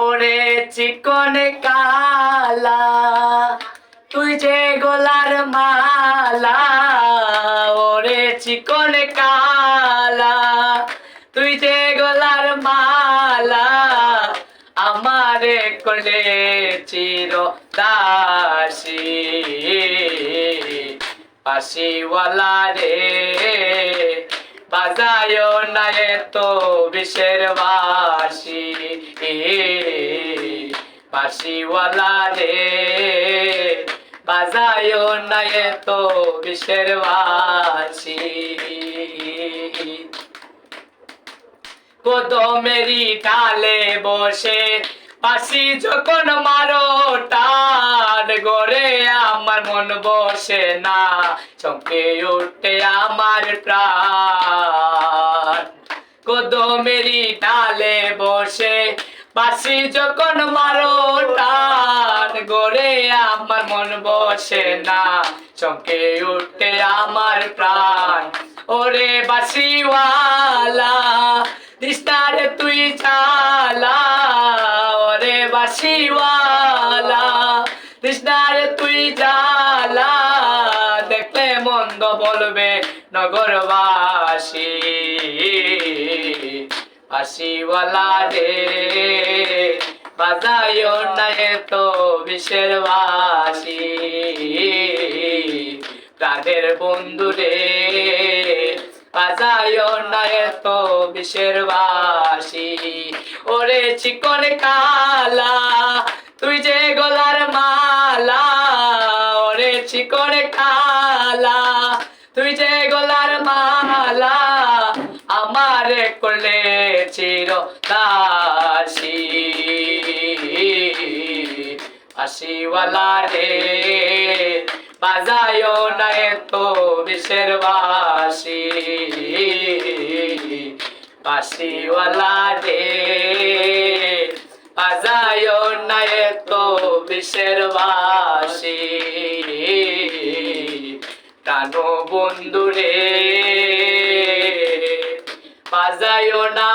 ওরে চিকন কালা, তুই যে গোলার মালা, ওরে চিকন কালা, তুই যে গোলার মালা, আমারে কোলে চির দাসী, পাশিওয়ালা রে। বাজায় না তো বিষের বাসি পাশিওয়ালা রে বাজায় না তো বিষের বাসি কদমেরি ডালে বসে পাশি যখন মারো মন বসে না, চমকে উঠে আমার প্রাণ। কদমেরি ডালে বসে বাসি যখন মারো টান, গড়ে আমার মন বসে না, চমকে উঠে আমার প্রাণ। ওরে বাসিওয়ালা দিস্তারে তুই চালা, ওরে বাসিওয়ালা দিস্তারে তুই জালা দেখলে মন্দ বলবে নগরবাসী। বাসিওয়ালা রে বাজায় না তো বিশের বাসি। প্রাণের বন্ধু রে বাজায় না তো বিশের বাসি। ওরে চিকন কালা, তুই যে গলার মালা তুই যে গলার মালা আমার করলে চির দাসী আশিওয়ালা রে বাজায় না তো বিশের বাসি। বাসিওয়ালা রে বাজায় না তো বিশের বাসি। প্রাণ বন্ধুরে বাজায় না